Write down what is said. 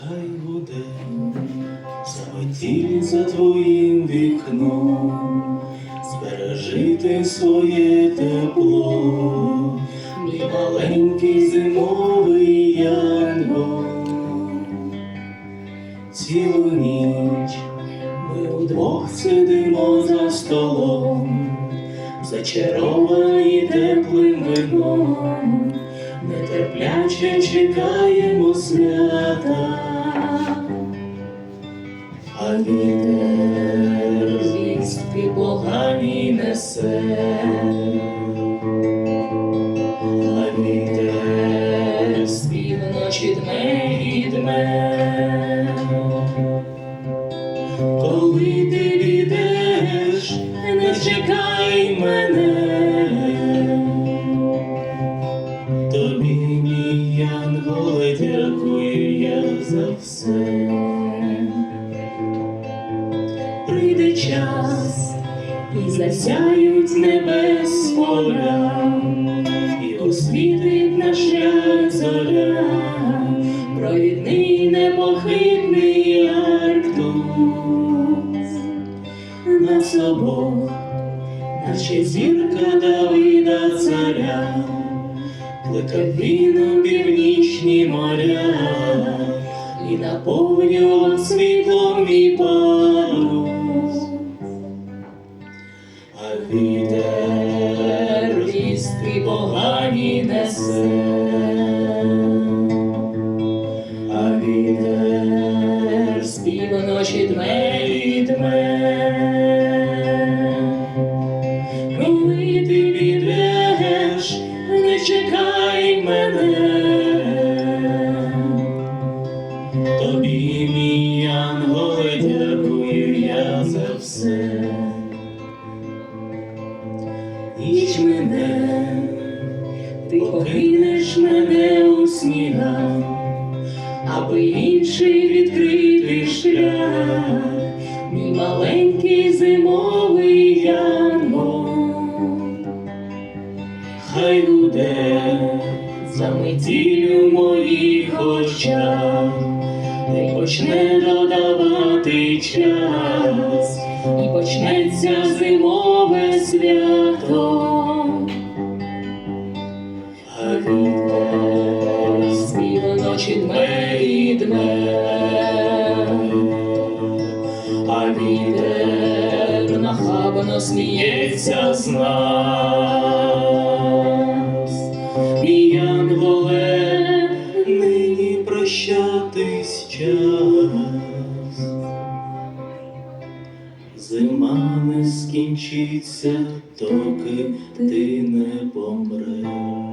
хай буде заметіль за твоїм вікном, збережити своє тепло, мій маленький зимовий янгол. Цілу ніч ми удвох сидимо за столом, зачаровані теплим вином, нетерпляче чекаємо свята, а вітер звістки погані несе, а вітер з півночі дме і дме. Коли ти підеш, не чекай мене, Прийде час, і засяють небес поля, і освітить наш шлях зоря, провідний непохитний Арктус нас обох, наче зірка Давида царя, плекав він у північні моря наповнював світлом мій парус. А вітер вістки погані несе, а вітер з півночі дме і дме. Коли ти підеш, не чекай мене, Ніч мене, ти покинеш мене у снігах, аби інший відкрити шлях, мій маленький зимовий янгол. Хай буде заметіль у моїх очах, ти почне додавати час, і почнеться зимове свято. А вітер з півночі дме і дме, а вітер нахабно сміється з нас. Зима скінчиться, доки ти не помреш.